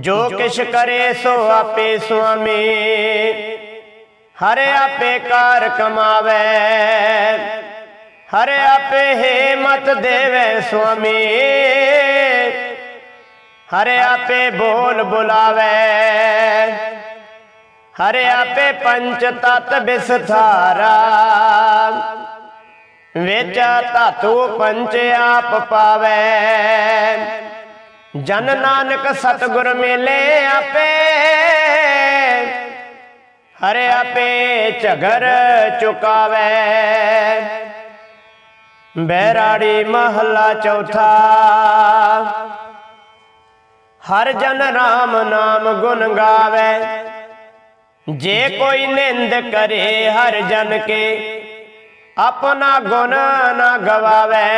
ਜੋ ਕਿਛ ਕਰੇ ਸੋ ਆਪੇ ਸੁਆਮੀ। ਹਰੇ ਆਪੇ ਕਾਰ ਕਮਾਵੇ। ਹਰੇ ਆਪੇ ਹਿੰਮਤ ਦੇਵੇ ਸੁਆਮੀ। ਹਰੇ ਆਪੇ ਬੋਲ ਬੁਲਾਵੇ। ਹਰੇ ਆਪੇ ਪੰਚ ਤਤ ਬਿਸਥਾਰਾ। ਵਿੱਚ ਧਾਤੂ ਪੰਚ ਆਪ ਪਾਵੇ। ਜਨ ਨਾਨਕ ਸਤਗੁਰ ਮਿਲੇ ਆਪੇ। ਹਰੇ ਆਪੇ ਝਗਰ ਚੁਕਾਵੇ। ਬੈਰਾੜੀ ਮਹੱਲਾ ਚੌਥਾ। ਹਰ ਜਨ RAM ਨਾਮ ਗੁਣ ਗਾਵੇ। ਜੇ ਕੋਈ ਨਿੰਦ ਕਰੇ ਹਰ ਜਨ ਕੇ, ਆਪਣਾ ਗੁਣ ਨਾ ਗਵਾਵੇ।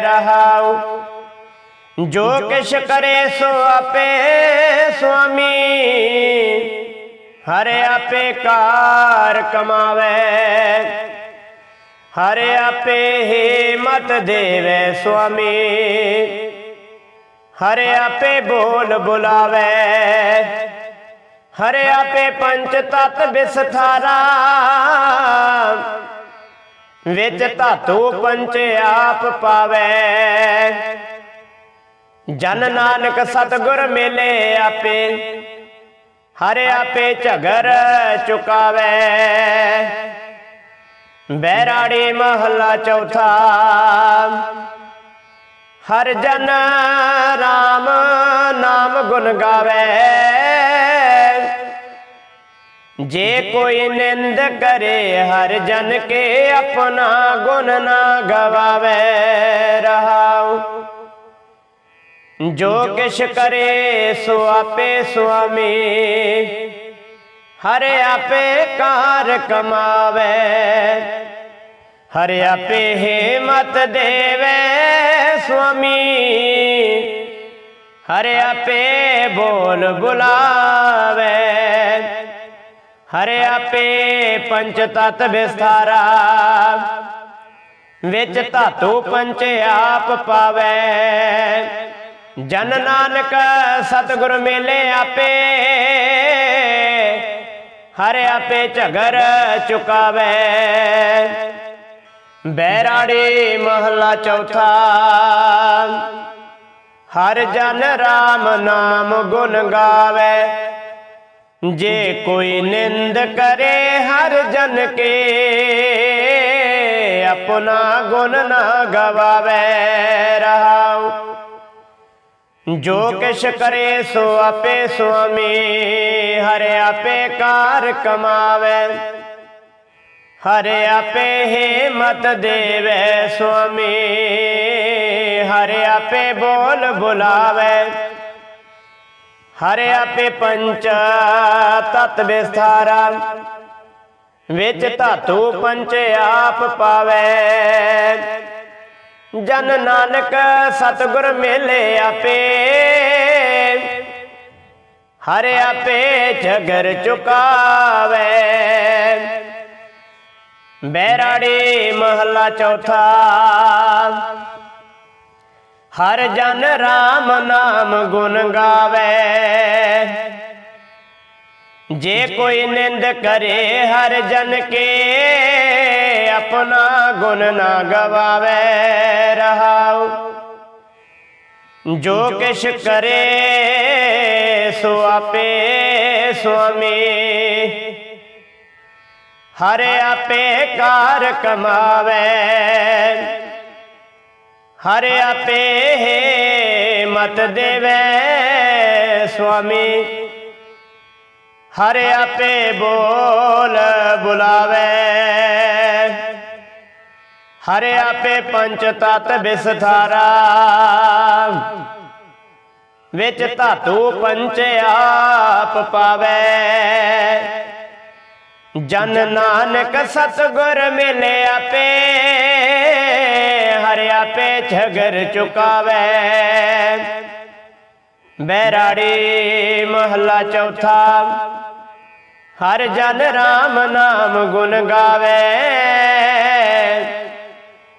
ਰਹਾਉ ਜੋ ਕਿਛ ਕਰੇ ਸੋ ਆਪੇ ਸੁਆਮੀ। ਹਰੇ ਆਪੇ ਕਾਰ ਕਮਾਵੇ। ਹਰੇ ਆਪੇ ਹਿੰਮਤ ਦੇਵੇ ਸੁਆਮੀ। ਹਰੇ ਆਪੇ ਬੋਲ ਬੁਲਾਵੇ। ਹਰੇ ਆਪੇ ਪੰਚ ਤਤ ਬਿਸਥਾਰਾ। ਵਿੱਚ ਧਾਤੂ ਪੰਚ ਆਪ ਪਾਵੇ। ਜਨ ਨਾਨਕ ਸਤਗੁਰ ਮਿਲੇ ਆਪੇ, ਹਰੇ ਆਪੇ ਝਗਰ ਚੁਕਾਵੇ। ਬੈਰਾੜੀ ਮਹੱਲਾ ਚੌਥਾ, ਹਰ ਜਨ RAM ਨਾਮ ਗੁਣ ਗਾਵੇ। ਜੇ ਕੋਈ ਨਿੰਦ ਕਰੇ, ਹਰ ਜਨ ਕੇ ਆਪਣਾ ਗੁਣ ਨਾ ਗਵਾਵੇ। ਰਹਾਉ ਜੋ ਕਿਛ ਕਰੇ ਸੋ ਆਪੇ ਸੁਆਮੀ। ਹਰੇ ਆਪੇ ਕਾਰ ਕਮਾਵੇ। ਹਰੇ ਆਪੇ ਹਿੰਮਤ ਦੇਵੇ ਸੁਆਮੀ। ਹਰੇ ਆਪੇ ਬੋਲ ਬੁਲਾਵੇ। ਹਰੇ ਆਪੇ ਪੰਚ ਤਤ ਵਿਸਥਾਰਾ। ਵਿੱਚ ਧਾਤੂ ਪੰਚ ਆਪ ਪਾਵੇ। ਜਨ ਨਾਨਕ ਸਤਿਗੁਰ ਮੇਲੇ ਆਪੇ, ਹਰੇ ਆਪੇ ਝਗਰ ਚੁਕਾਵੇ। ਬੈਰਾੜੀ ਮਹੱਲਾ ਚੌਥਾ, ਹਰ ਜਨ RAM ਨਾਮ ਗੁਣ ਗਾਵੇ। ਜੇ ਕੋਈ ਨਿੰਦ ਕਰੇ ਹਰ ਜਨ ਕੇ, ਆਪਣਾ ਗੁਣ ਨਾ ਗਵਾਵੇ। ਰਹਾਉ ਜੋ ਕਿਛ ਕਰੇ ਸੋ ਆਪੇ ਸੁਆਮੀ, ਹਰੇ ਆਪੇ ਕਾਰ ਕਮਾਵੇ। ਹਰੇ ਆਪੇ ਹਿੰਮਤ ਦੇਵੇ ਸੁਆਮੀ, ਹਰੇ ਆਪੇ ਬੋਲ ਬੁਲਾਵੇ। ਹਰੇ ਆਪੇ ਪੰਚ ਤਤ ਵਿਸਥਾਰਾ, ਵਿੱਚ ਧਾਤੂ ਪੰਚ ਆਪ ਪਾਵੇ। ਜਨ ਨਾਨਕ ਸਤਗੁਰ ਮਿਲੇ ਆਪੇ। ਹਰੇ ਆਪੇ ਝਗਰ ਚੁਕਾਵੇ। ਬੈਰਾੜੀ ਮਹੱਲਾ ਚੌਥਾ। ਹਰ ਜਨ RAM ਨਾਮ ਗੁਣ ਗਾਵੇ। ਜੇ ਕੋਈ ਨਿੰਦ ਕਰੇ ਹਰ ਜਨ ਕੇ। ਆਪਣਾ ਗੁਣ ਨਾ ਗਵਾਵੇ ਰਹਾਉ। ਜੋ ਕਿਛ ਕਰੇ ਸੋ ਆਪੇ ਸੁਆਮੀ। ਹਰੇ ਆਪੇ ਕਾਰ ਕਮਾਵੇ। ਹਰੇ ਆਪੇ ਹਿੰਮਤ ਦੇਵੇ ਸੁਆਮੀ। ਹਰੇ ਆਪੇ ਬੋਲ ਬੁਲਾਵੇ। ਹਰੇ ਆਪੇ ਪੰਚ ਤਤ ਬਿਸਥਾਰਾ। ਵਿੱਚ ਧਾਤੂ ਪੰਚ ਆਪ ਪਾਵੇ। ਜਨ ਨਾਨਕ ਸਤਗੁਰ ਮਿਲੇ ਆਪੇ, ਹਰਿ ਆਪੇ ਝਗਰ ਚੁਕਾਵੇ। ਬੈਰਾੜੀ ਮਹੱਲਾ ਚੌਥਾ, ਹਰ ਜਨ ਰਾਮ ਨਾਮ ਗੁਣ ਗਾਵੇ।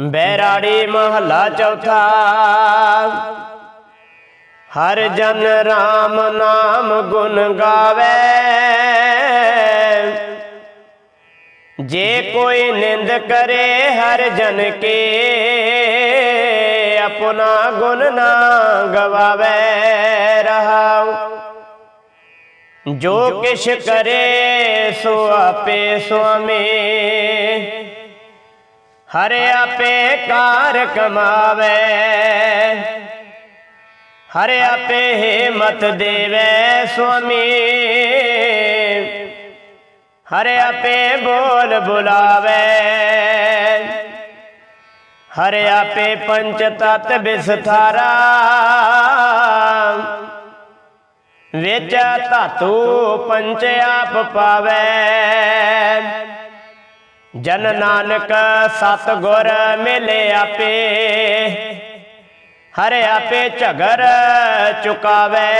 ਬੈਰਾੜੀ ਮਹੱਲਾ ਚੌਥਾ। ਹਰ ਜਨ RAM ਨਾਮ ਗੁਣ ਗਾਵੇ। ਜੇ ਕੋਈ ਨਿੰਦ ਕਰੇ, ਹਰ ਜਨ ਕੇ ਆਪਣਾ ਗੁਣ ਨਾ ਗਵਾਵੇ। ਰਹਾਉ, ਜੋ ਕਿਛ ਕਰੇ, ਸੋ ਆਪੇ ਸੁਆਮੀ। ਹਰ ਆਪੇ ਕਾਰ ਕਮਾਵੇ। ਹਰ ਆਪੇ ਹਿੰਮਤ ਦੇਵੇ ਸੁਆਮੀ। ਹਰ ਆਪੇ ਬੋਲ ਬੁਲਾਵੇ। ਹਰ ਆਪੇ ਪੰਚ ਤਤ ਬਿਸਥਾਰਾ ਵਿੱਚ ਧਾਤੂ ਪੰਚ ਆਪ ਪਾਵੇ। ਜਨ ਨਾਨਕ ਸਤ ਗੁਰ ਮਿਲੇ ਆਪੇ। ਹਰ ਆਪੇ ਝਗਰ ਚੁਕਾਵੇ।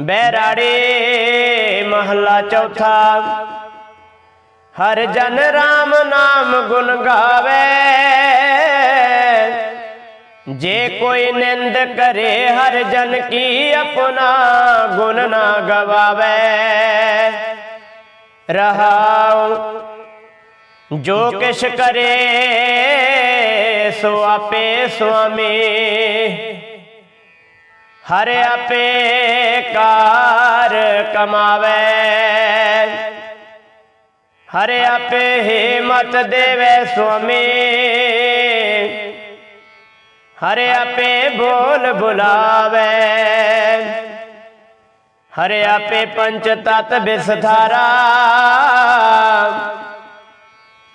ਬੈਰਾੜੇ ਮਹੱਲਾ ਚੌਥਾ। ਹਰ ਜਨ RAM ਨਾਮ ਗੁਣ ਗਾਵੇ। ਜੇ ਕੋਈ ਨਿੰਦ ਕਰੇ, ਹਰ ਜਨ ਕੀ ਆਪਣਾ ਗੁਣ ਨਾ ਗਵਾਵੇ। ਰਹਾਉ ਜੋ ਕਿਛ ਕਰੇ ਸੋ ਆਪੇ ਸੁਆਮੀ ਹਰ ਆਪੇ ਕਾਰ ਕਮਾਵੇ ਹਰ ਆਪੇ ਹਿੰਮਤ ਦੇਵੇ ਸੁਆਮੀ ਹਰ ਆਪੇ ਬੋਲ ਬੁਲਾਵੇ ਹਰ ਆਪੇ ਪੰਚ ਤਤ ਵਿਸਧਾਰਾ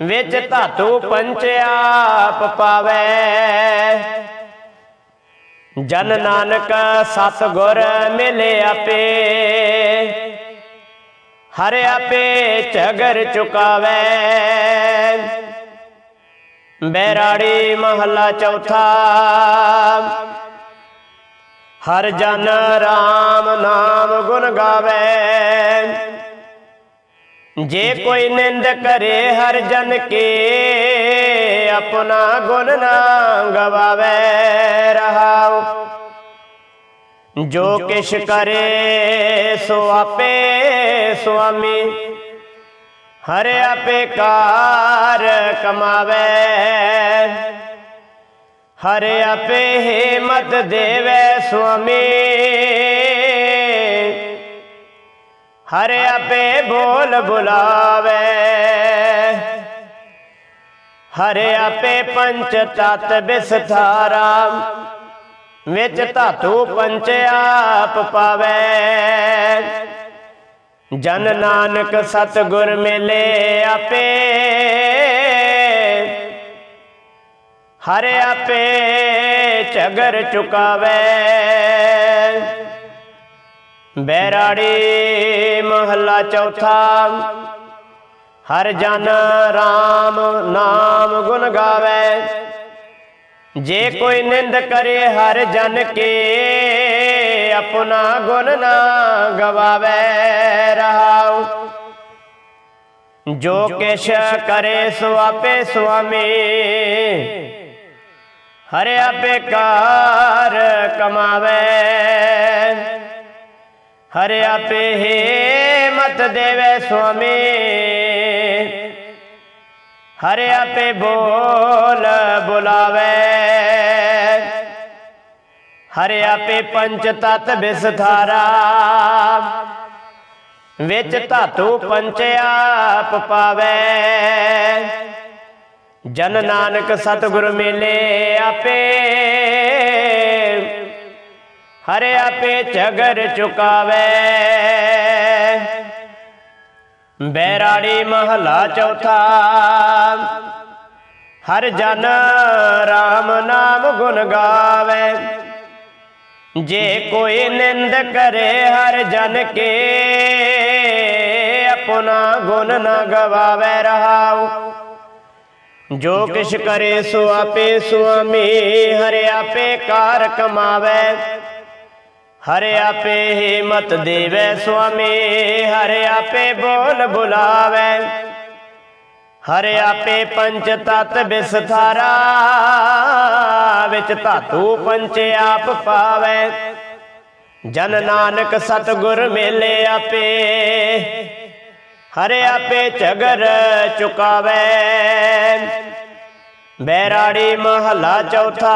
ਵਿੱਚ ਧਾਤੂ ਪੰਚ ਆਪ ਪਾਵੇ। ਜਨ ਨਾਨਕ ਸਤ ਗੁਰ ਮਿਲੇ ਆਪੇ। ਹਰ ਆਪੇ ਝਗਰ ਚੁਕਾਵੇ। ਬੈਰਾੜੀ ਮਹੱਲਾ ਚੌਥਾ। ਹਰ ਜਨ RAM ਨਾਮ ਗੁਣ ਗਾਵੇ। ਜੇ ਕੋਈ ਨਿੰਦ ਕਰੇ ਹਰ ਜਨ ਕੇ, ਆਪਣਾ ਗੁਣ ਨਾ ਗਵਾਵੇ ਰਹਾਉ। ਜੋ ਕਿਛ ਕਰੇ ਸੋ ਆਪੇ ਸੁਆਮੀ। ਹਰ ਆਪੇ ਕਾਰ ਕਮਾਵੇ। ਹਰ ਆਪੇ ਹਿੰਮਤ ਦੇਵੇ ਸੁਆਮੀ। ਹਰ ਆਪੇ ਬੋਲ ਬੁਲਾਵੇ। ਹਰ ਆਪੇ ਪੰਚ ਤਤ ਬਿਸਥਾਰਾ। ਵਿੱਚ ਧਾਤੂ ਪੰਚ ਆਪ ਪਾਵੇ। ਜਨ ਨਾਨਕ ਸਤ ਗੁਰ ਮਿਲੇ ਆਪੇ। ਹਰ ਆਪੇ ਝਗਰ ਚੁਕਾਵੇ। ਬੈਰਾੜੀ ਮਹੱਲਾ ਚੌਥਾ, ਹਰ ਜਨ RAM ਨਾਮ ਗੁਣ ਗਾਵੇ। ਜੇ ਕੋਈ ਨਿੰਦ ਕਰੇ, ਹਰ ਜਨ ਕੇ ਆਪਣਾ ਗੁਣ ਨਾ ਗਵਾਵੇ। ਰਹਾਉ, ਜੋ ਕਿਛ ਕਰੇ ਸੋ ਆਪੇ ਸੁਆਮੀ। ਹਰਿ ਆਪੇ ਕਾਰ ਕਮਾਵੇ। ਹਰਿ ਆਪੇ ਹਿੰਮਤ ਦੇਵੇ ਸੁਆਮੀ। ਹਰਿ ਆਪੇ ਬੋਲ ਬੁਲਾਵੇ। ਹਰਿ ਆਪੇ ਪੰਚ ਤਤ ਵਿਸਥਾਰਾ ਵਿੱਚ ਧਾਤੂ ਪੰਚ ਆਪ ਪਾਵੇ। ਜਨ ਨਾਨਕ ਸਤਿਗੁਰ ਮਿਲੇ ਆਪੇ। ਹਰੇ ਆਪੇ ਝਗਰ ਚੁਕਾਵੇ। ਬੈਰਾੜੀ ਮਹਲਾ ਚੌਥਾ। ਹਰ ਜਨ RAM ਨਾਮ ਗੁਣ ਗਾਵੇ। ਜੇ ਕੋਈ ਨਿੰਦ ਕਰੇ ਹਰ ਜਨ ਕੇ, ਆਪਣਾ ਗੁਣ ਨਾ ਗਵਾਵੇ ਰਹਾਉ। ਜੋ ਕਿਛ ਕਰੇ ਸੋ ਆਪੇ ਸੁਆਮੀ ਹਰਿ ਆਪੇ ਕਾਰ ਕਮਾਵੇ। ਹਰਿ ਆਪੇ ਹਿੰਮਤ ਦੇਵੇ ਸੁਆਮੀ ਹਰਿ ਆਪੇ ਬੋਲ ਬੁਲਾਵੇ। ਹਰਿ ਆਪੇ ਪੰਚ ਤਤ ਬਿਸਥਾਰਾ ਵਿੱਚ ਧਾਤੂ ਪੰਚ ਆਪ ਪਾਵੇ। ਜਨ ਨਾਨਕ ਸਤਗੁਰ ਮੇਲੇ ਆਪੇ। ਹਰਿ ਆਪੇ ਝਗਰ ਚੁਕਾਵੇ। ਬੈਰਾੜੀ ਮਹੱਲਾ ਚੌਥਾ।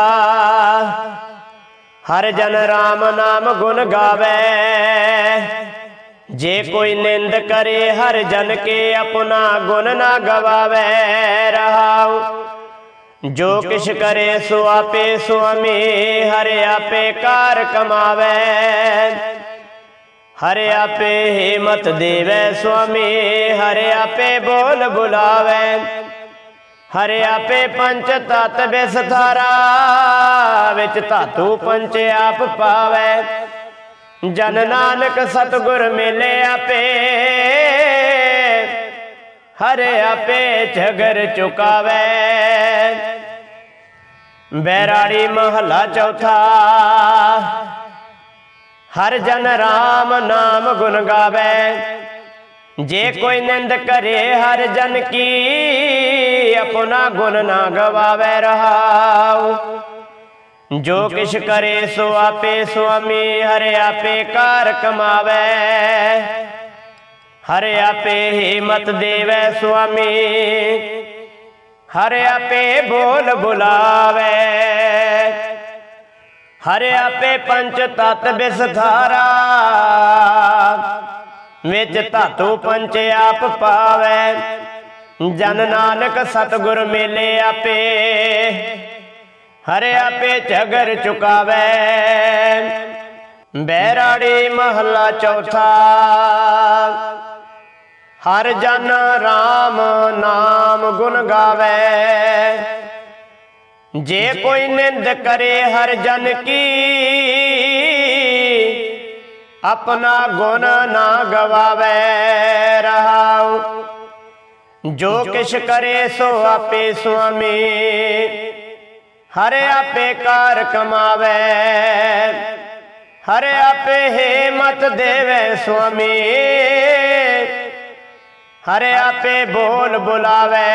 ਹਰ ਜਨ RAM ਨਾਮ ਗੁਣ ਗਾਵੇ। ਜੇ ਕੋਈ ਨਿੰਦ ਕਰੇ, ਹਰ ਜਨ ਕੇ ਆਪਣਾ ਗੁਣ ਨਾ ਗਵਾਵੇ। ਰਹਾਉ, ਜੋ ਕਿਛ ਕਰੇ ਸੋ ਆਪੇ ਸੁਆਮੀ, ਹਰਿ ਆਪੇ ਕਾਰ ਕਮਾਵੇ। ਹਰਿ ਆਪੇ ਹਿੰਮਤ ਦੇਵੇ ਸੁਆਮੀ, ਹਰਿ ਆਪੇ ਬੋਲ ਬੁਲਾਵੇ। ਹਰਿ ਆਪੇ ਪੰਚ ਤਤ ਬਿਸਥਾਰਾ ਵਿੱਚ ਧਾਤੂ ਪੰਚ ਆਪ ਪਾਵੇ। ਜਨ ਨਾਨਕ ਸਤਗੁਰ ਮਿਲੇ ਆਪੇ, ਹਰਿ ਆਪੇ ਝਗਰ ਚੁਕਾਵੇ। ਬੈਰਾੜੀ ਮਹਲਾ ਚੌਥਾ, ਹਰ ਜਨ RAM ਨਾਮ ਗੁਣ ਗਾਵੇ। ਜੇ ਕੋਈ ਨਿੰਦ ਕਰੇ ਹਰ ਜਨ ਕੀ ਆਪਣਾ ਗੁਣ ਨਾ ਗਵਾਵੇ ਰਹਾਉ। ਜੋ ਕਿਛ ਕਰੇ ਸੋ ਆਪੇ ਸੁਆਮੀ, ਹਰਿ ਆਪੇ ਕਾਰ ਕਮਾਵੇ। ਹਰਿ ਆਪੇ ਹਿੰਮਤ ਦੇਵੇ ਸੁਆਮੀ, ਹਰਿ ਆਪੇ ਬੋਲ ਬੁਲਾਵੇ। ਹਰਿ ਆਪੇ ਪੰਚ ਤਤ ਬਿਸਥਾਰਾ, ਵਿੱਚ ਧਾਤੂ ਪੰਚ ਆਪ ਪਾਵੇ। ਜਨ ਨਾਨਕ ਸਤਗੁਰ ਮੇਲੇ ਆਪੇ, ਹਰਿ ਆਪੇ ਝਗਰ ਚੁਕਾਵੇ। ਬੈਰਾੜੀ ਮਹੱਲਾ ਚੌਥਾ, ਹਰ ਜਨ RAM ਨਾਮ ਗੁਣ ਗਾਵੇ। ਜੇ ਕੋਈ ਨਿੰਦ ਕਰੇ ਹਰ ਜਨ ਕੀ, ਆਪਣਾ ਗੁਣ ਨਾ ਗਵਾਵੇ। ਰਹਾਉ ਜੋ ਕਿਛ ਕਰੇ ਸੋ ਆਪੇ ਸੁਆਮੀ। ਹਰਿ ਆਪੇ ਕਾਰ ਕਮਾਵੇ। ਹਰਿ ਆਪੇ ਹਿੰਮਤ ਦੇਵੇ ਸੁਆਮੀ। ਹਰਿ ਆਪੇ ਬੋਲ ਬੁਲਾਵੇ।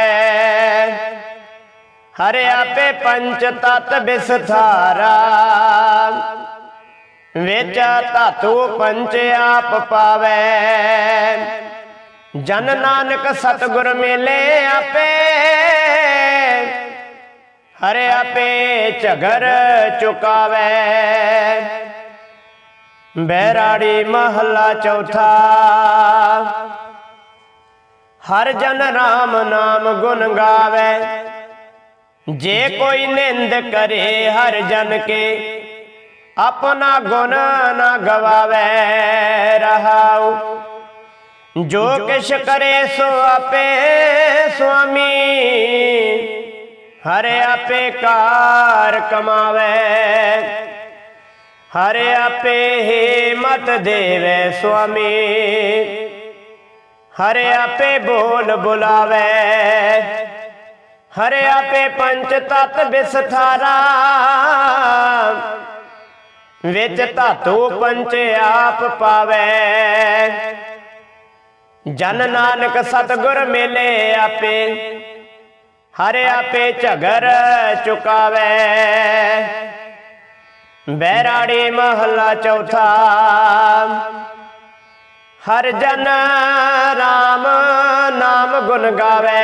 ਹਰਿ ਆਪੇ ਪੰਚ ਤਤ ਬਿਸਥਾਰਾ। ਵਿੱਚ ਧਾਤੂ ਪੰਚ ਆਪ ਪਾਵੇ। ਜਨ ਨਾਨਕ ਸਤਗੁਰ ਮਿਲੇ ਆਪੇ। ਹਰਿ ਆਪੇ ਝਗਰ ਚੁਕਾਵੇ। ਬੈਰਾੜੀ ਮਹੱਲਾ ਚੌਥਾ। ਹਰ ਜਨ RAM ਨਾਮ ਗੁਣ ਗਾਵੇ। ਜੇ ਕੋਈ ਨਿੰਦ ਕਰੇ ਹਰ ਜਨ ਕੇ, ਆਪਣਾ ਗੁਣ ਨਾ ਗਵਾਵੇ। ਰਹਾਉ ਜੋ ਕਿਛ ਕਰੇ ਸੋ ਆਪੇ ਸੁਆਮੀ। ਹਰਿ ਆਪੇ ਕਾਰ ਕਮਾਵੇ। ਹਰਿ ਆਪੇ ਹਿੰਮਤ ਦੇਵੇ ਸੁਆਮੀ। ਹਰਿ ਆਪੇ ਬੋਲ ਬੁਲਾਵੇ। ਹਰਿ ਆਪੇ ਪੰਚ ਤਤ ਬਿਸਥਾਰਾ ਵਿੱਚ ਧਾਤੂ ਪੰਚ ਆਪ ਪਾਵੇ। ਜਨ ਨਾਨਕ ਸਤਗੁਰ ਮਿਲੇ ਆਪੇ, ਹਰ ਆਪੇ ਝਗਰ ਚੁਕਾਵੇ। ਬੈਰਾੜੀ ਮਹੱਲਾ ਚੌਥਾ, ਹਰ ਜਨ ਰਾਮ ਨਾਮ ਗੁਣ ਗਾਵੇ।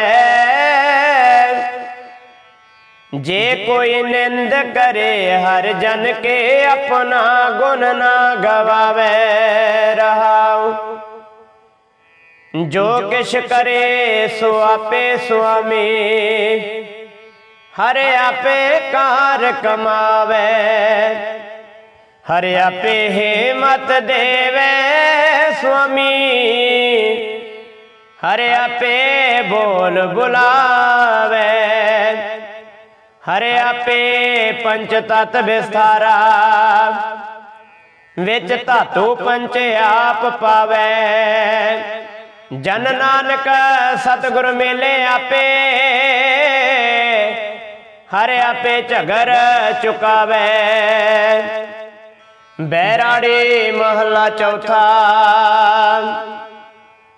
ਜੇ ਕੋਈ ਨਿੰਦ ਕਰੇ, ਹਰ ਜਨ ਕੇ ਆਪਣਾ ਗੁਣ ਨਾ ਗਵਾਵੇ। ਰਹਾਉ ਜੋ ਕਿਛ ਕਰੇ ਸੋ ਆਪੇ ਸੁਆਮੀ। ਹਰ ਆਪੇ ਕਾਰ ਕਮਾਵੇ। ਹਰ ਆਪੇ ਹਿੰਮਤ ਦੇਵੇ ਸੁਆਮੀ। ਹਰ ਆਪੇ ਬੋਲ ਬੁਲਾਵੇ। ਹਰ ਆਪੇ ਪੰਚ ਤਤ ਵਿਸਥਾਰਾ। ਵਿੱਚ ਧਾਤੂ ਪੰਚ ਆਪ ਪਾਵੇ। ਜਨ ਨਾਨਕ ਸਤਿਗੁਰ ਮੇਲੇ ਆਪੇ, ਹਰ ਆਪੇ ਝਗਰ ਚੁਕਾਵੇ। ਬੈਰਾੜੀ ਮਹਲਾ ਚੌਥਾ,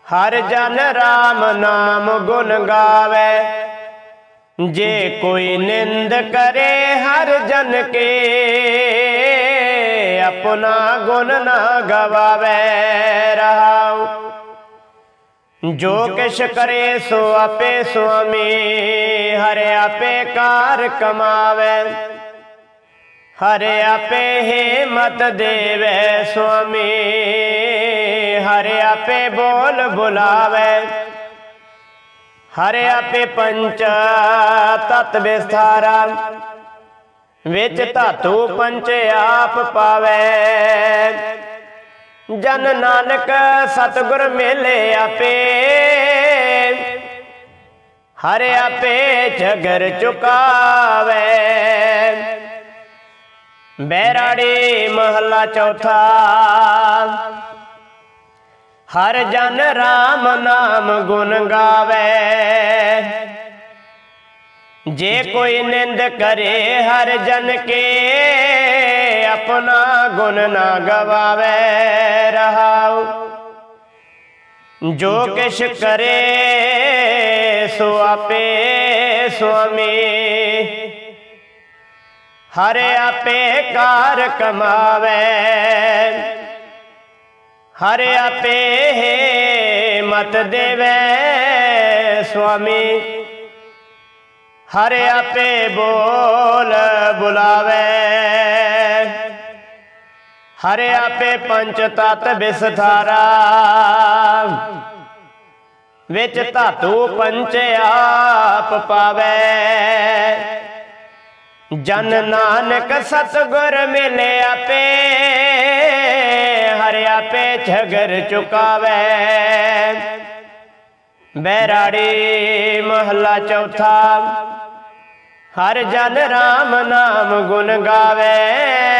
ਹਰ ਜਨ ਰਾਮ ਨਾਮ ਗੁਣ ਗਾਵੇ। ਜੇ ਕੋਈ ਨਿੰਦ ਕਰੇ ਹਰ ਜਨ ਕੇ, ਆਪਣਾ ਗੁਣ ਨਾ ਗਵਾਵੇ। ਰਹਾਉ ਜੋ ਕਿਛ ਕਰੇ ਸੋ ਆਪੇ ਸੁਆਮੀ, ਹਰ ਆਪੇ ਕਾਰ ਕਮਾਵੇ। ਹਰ ਆਪੇ ਹਿੰਮਤ ਦੇਵੇ ਸੁਆਮੀ, ਹਰ ਆਪੇ ਬੋਲ ਬੁਲਾਵੇ। ਹਰ ਆਪੇ ਪੰਚ ਤਤ ਵਿਸਥਾਰਾ, ਵਿੱਚ ਧਾਤੂ ਪੰਚ ਆਪ ਪਾਵੇ। ਜਨ ਨਾਨਕ ਸਤਗੁਰ ਮਿਲੇ ਆਪੇ। ਹਰ ਆਪੇ ਝਗਰ ਚੁਕਾਵੇ। ਬੈਰਾੜੀ ਮਹੱਲਾ ਚੌਥਾ। ਹਰ ਜਨ ਰਾਮ ਨਾਮ ਗੁਣ ਗਾਵੇ। ਜੇ ਕੋਈ ਨਿੰਦ ਕਰੇ ਹਰ ਜਨ ਕੇ ਆਪਣਾ ਗੁਣ ਨਾ ਗਵਾਵੇ ਰਹਾਉ। ਜੋ ਕਿਛ ਕਰੇ ਸੋ ਆਪੇ ਸੁਆਮੀ। ਹਰ ਆਪੇ ਕਾਰ ਕਮਾਵੇ। ਹਰ ਆਪੇ ਮਤ ਦੇਵੇ ਸੁਆਮੀ। ਹਰ ਆਪੇ ਬੋਲ ਬੁਲਾਵੇ। ਹਰ ਆਪੇ ਪੰਚ ਤਤ ਵਿਸਥਾਰਾ ਵਿੱਚ ਧਾਤੂ ਪੰਚ ਆਪ ਪਾਵੇ। ਜਨ ਨਾਨਕ ਸਤਗੁਰ ਮਿਲੇ ਆਪੇ। ਹਰ ਆਪੇ ਝਗਰ ਚੁਕਾਵੇ। ਬੈਰਾੜੀ ਮਹੱਲਾ ਚੌਥਾ। ਹਰ ਜਨ ਰਾਮ ਨਾਮ ਗੁਣ ਗਾਵੇ।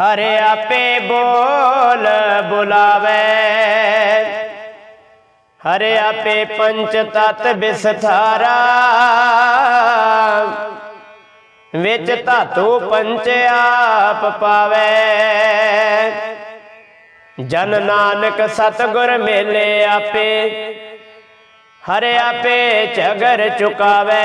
ਹਰ ਆਪੇ ਬੋਲ ਬੁਲਾਵੇ। ਹਰ ਆਪੇ ਪੰਚ ਤਤ ਵਿਸਥਾਰਾ ਵਿੱਚ ਧਾਤੂ ਪੰਚ ਆਪ ਪਾਵੇ। ਜਨ ਨਾਨਕ ਸਤਗੁਰ ਮੇਲੇ ਆਪੇ। ਹਰ ਆਪੇ ਝਗਰ ਚੁਕਾਵੇ।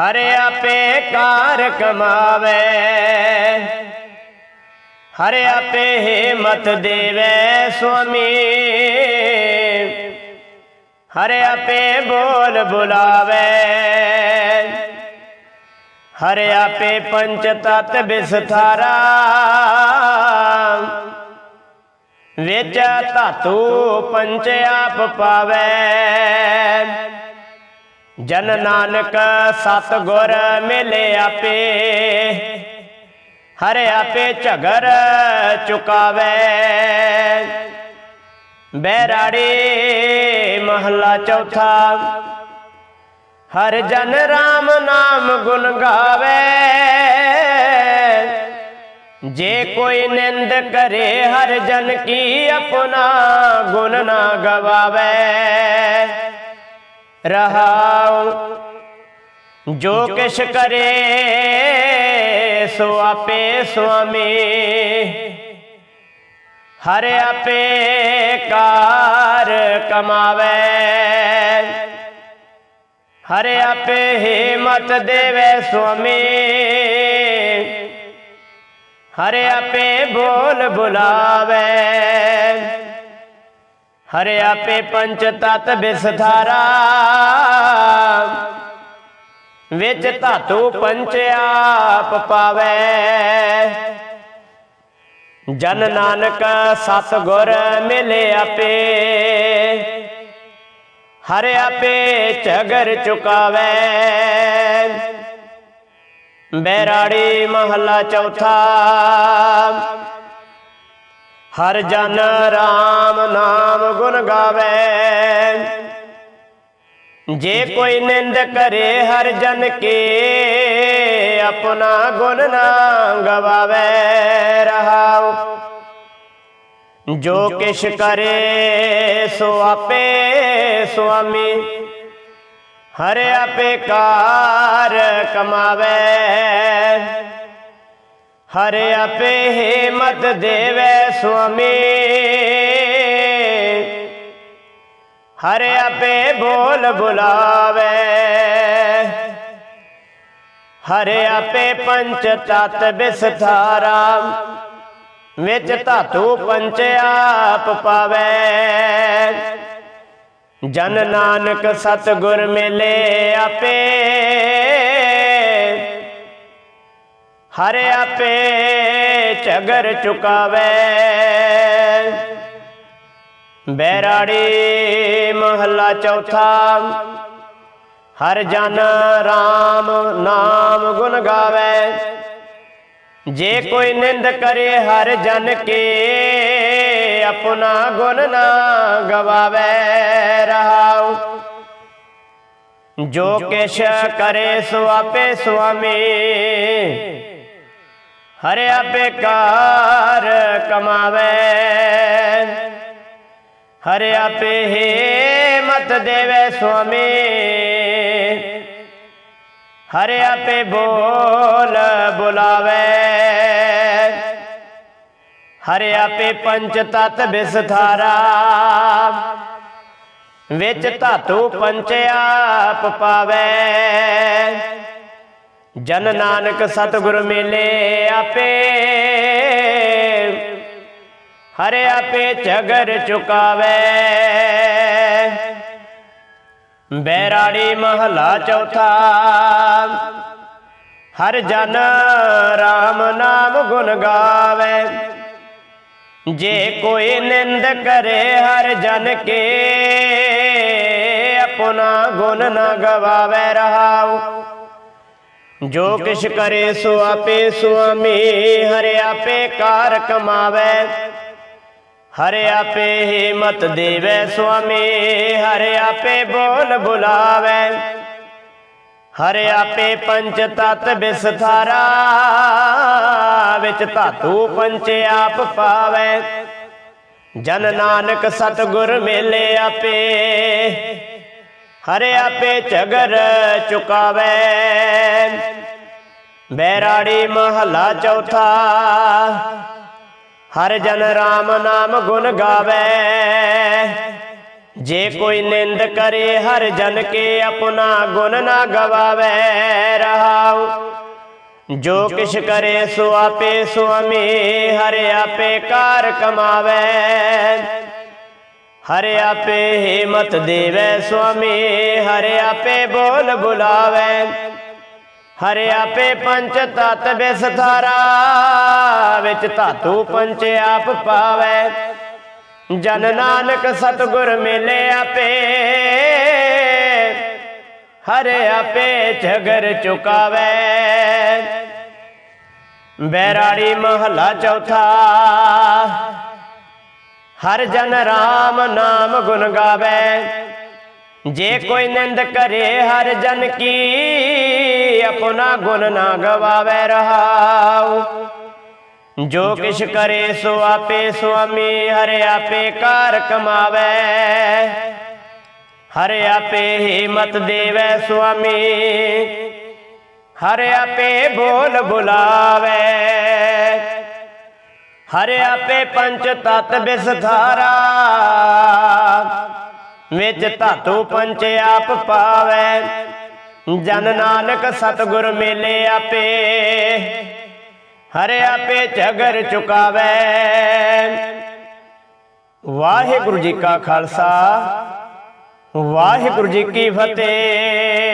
ਹਰ ਆਪੇ ਕਾਰ ਕਮਾਵੇ। ਹਰ ਆਪੇ ਹਿੰਮਤ ਦੇਵੇ ਸੁਆਮੀ। ਹਰਿ ਆਪੇ ਬੋਲ ਬੁਲਾਵੇ। ਹਰਿ ਆਪੇ ਪੰਚ ਤਤ ਬਿਸਥਾਰਾ। ਵਿੱਚ ਧਾਤੂ ਪੰਚ ਆਪ ਪਾਵੇ। ਜਨ ਨਾਨਕ ਸਤ ਗੁਰ ਮਿਲੇ ਆਪੇ। ਹਰਿ ਆਪੇ ਝਗਰ ਚੁਕਾਵੇ। ਬੈਰਾੜੇ ਮਹਲਾ ਚੌਥਾ। ਹਰ ਜਨ ਰਾਮ ਨਾਮ ਗੁਣ ਗਾਵੇ। ਜੇ ਕੋਈ ਨਿੰਦ ਕਰੇ, ਹਰ ਜਨ ਕੀ ਆਪਣਾ ਗੁਣ ਨਾ ਗਵਾਵੇ। ਰਹਾਉ ਜੋ ਕਿਛ ਕਰੇ ਸੋ ਆਪੇ ਸੁਆਮੀ ਹਰ ਆਪੇ ਕਾਰ ਕਮਾਵੇ ਹਰ ਆਪੇ ਹਿੰਮਤ ਦੇਵੇ ਸੁਆਮੀ ਹਰ ਆਪੇ ਬੋਲ ਬੁਲਾਵੇ ਹਰ ਆਪੇ ਪੰਚ ਤਤ ਵਿਸਧਾਰਾ ਵਿੱਚ ਧਾਤੂ ਪੰਚ ਆਪ ਪਾਵੇ। ਜਨ ਨਾਨਕ ਸਤ ਗੁਰ ਮਿਲੇ ਆਪੇ। ਹਰ ਆਪੇ ਝਗਰ ਚੁਕਾਵੇ। ਬੈਰਾੜੀ ਮਹੱਲਾ ਚੌਥਾ। ਹਰ ਜਨ ਰਾਮ ਨਾਮ ਗੁਣ ਗਾਵੇ। ਜੇ ਕੋਈ ਨਿੰਦ ਕਰੇ ਹਰ ਜਨ ਕੇ, ਆਪਣਾ ਗੁਣ ਨਾ ਗਵਾਵੇ ਰਹਾਉ। ਜੋ ਕਿਛ ਕਰੇ ਸੋ ਆਪੇ ਸੁਆਮੀ। ਹਰ ਆਪੇ ਕਾਰ ਕਮਾਵੇ। ਹਰ ਆਪੇ ਹਿੰਮਤ ਦੇਵੇ ਸੁਆਮੀ। ਹਰ ਆਪੇ ਬੋਲ ਬੁਲਾਵੇ। ਹਰ ਆਪੇ ਪੰਚ ਤਤ ਵਿਸਥਾਰਾ ਵਿੱਚ ਧਾਤੂ ਪੰਚ ਆਪ ਪਾਵੇ। ਜਨ ਨਾਨਕ ਸਤ ਗੁਰ ਮਿਲੇ ਆਪੇ। ਹਰ ਆਪੇ ਝਗਰ ਚੁਕਾਵੇ। ਬੈਰਾੜੀ ਮਹੱਲਾ ਚੌਥਾ, ਹਰ ਜਨ ਰਾਮ ਨਾਮ ਗੁਣ ਗਾਵੇ। ਜੇ ਕੋਈ ਨਿੰਦ ਕਰੇ, ਹਰ ਜਨ ਕੇ ਆਪਣਾ ਗੁਣ ਨਾ ਗਵਾਵੇ। ਰਹਾਉ, ਜੋ ਕਿਛ ਕਰੇ ਸੋ ਆਪੇ ਸੁਆਮੀ। ਹਰ ਆਪੇ ਕਾਰ ਕਮਾਵੇ। ਹਰ ਆਪੇ ਮਤ ਦੇਵੇ ਸੁਆਮੀ। ਹਰ ਪੇ ਬੋਲ ਬੁਲਾਵੇ। ਹਰ ਆਪੇ ਪੰਚ ਤਤ ਵਿਸਥਾਰਾ ਵਿੱਚ ਧਾਤੂ ਪੰਚ ਆਪ ਪਾਵੇ। ਜਨ ਨਾਨਕ ਸਤਿਗੁਰ ਮਿਲੇ ਆਪੇ। ਹਰੇ ਆਪੇ ਝਗਰ ਚੁਕਾਵੇ। ਬੈਰਾੜੀ ਮਹਲਾ ਚੌਥਾ। ਹਰ ਜਨ RAM ਨਾਮ ਗੁਣ ਗਾਵੇ। ਜੇ ਕੋਈ ਨਿੰਦ ਕਰੇ ਹਰ ਜਨ ਕੇ, ਆਪਣਾ ਗੁਣ ਨਾ ਗਵਾਵੇ ਰਹਾਉ। ਜੋ ਕਿਛ ਕਰੇ ਸੋ ਆਪੇ ਸੁਆਮੀ ਹਰ ਆਪੇ ਕਾਰ ਕਮਾਵੇ। ਹਰ ਆਪੇ ਹਿੰਮਤ ਦੇਵੇ ਸੁਆਮੀ ਹਰ ਆਪੇ ਬੋਲ ਬੁਲਾਵੇ। ਹਰ ਆਪੇ ਪੰਚ ਤਤ ਬਿਸਥਾਰਾ ਵਿੱਚ ਧਾਤੂ ਪੰਚ ਆਪ ਪਾਵੇ। ਜਨ ਨਾਨਕ ਸਤਗੁਰ ਮੇਲੇ ਆਪੇ। ਹਰ ਆਪੇ ਝਗਰ ਚੁਕਾਵੇ। ਬੈਰਾੜੀ ਮਹੱਲਾ ਚੌਥਾ। ਹਰ ਜਨ ਰਾਮ ਨਾਮ ਗੁਣ ਗਾਵੇ। ਜੇ ਕੋਈ ਨਿੰਦ ਕਰੇ, ਹਰ ਜਨ ਕੇ ਆਪਣਾ ਗੁਣ ਨਾ ਗਵਾਵੇ। ਰਹਾਉ, ਜੋ ਕਿਛ ਕਰੇ ਸੋ ਆਪੇ ਸੁਆਮੀ, ਹਰ ਆਪੇ ਕਾਰ ਕਮਾਵੇ। ਹਰਿ ਆਪੇ ਹਿਮਤ ਦੇਵੈ ਸੁਆਮੀ, ਹਰਿ ਆਪੇ ਬੋਲ ਬੁਲਾਵੇ। ਹਰਿ ਆਪੇ ਪੰਚ ਤਤ ਬਿਸਥਾਰਾ ਵਿੱਚ ਧਾਤੂ ਪੰਚ ਆਪ ਪਾਵੇ। ਜਨ ਨਾਨਕ ਸਤਗੁਰ ਮਿਲੇ ਆਪੇ, ਹਰਿ ਆਪੇ ਝਗਰ ਚੁਕਾਵੇ। ਬੈਰਾੜੀ ਮਹਲਾ ਚੌਥਾ, ਹਰ ਜਨ ਰਾਮ ਨਾਮ ਗੁਣ ਗਾਵੇ। ਜੇ ਕੋਈ ਨਿੰਦ ਕਰੇ ਹਰ ਜਨ ਕੀ ਆਪਣਾ ਗੁਣ ਨਾ ਗਵਾਵੇ ਰਹਾਉ। ਜੋ ਕਿਛ ਕਰੇ ਸੋ ਆਪੇ ਸੁਆਮੀ, ਹਰਿ ਆਪੇ ਕਾਰ ਕਮਾਵੇ। ਹਰਿ ਆਪੇ ਹਿਮਤ ਦੇਵੈ ਸੁਆਮੀ, ਹਰਿ ਆਪੇ ਬੋਲ ਬੁਲਾਵੇ। ਹਰਿ ਆਪੇ ਪੰਚ ਤਤ ਬਿਸਥਾਰਾ, ਵਿੱਚ ਧਾਤੂ ਪੰਚ ਆਪ ਪਾਵੇ। ਜਨ ਨਾਨਕ ਸਤਗੁਰ ਮੇਲੇ ਆਪੇ, ਹਰੇ ਆਪੇ ਝਗਰ ਚੁਕਾਵੇ। ਵਾਹਿਗੁਰੂ ਜੀ ਕਾ ਖਾਲਸਾ, ਵਾਹਿਗੁਰੂ ਜੀ ਕੀ ਫਤਿਹ।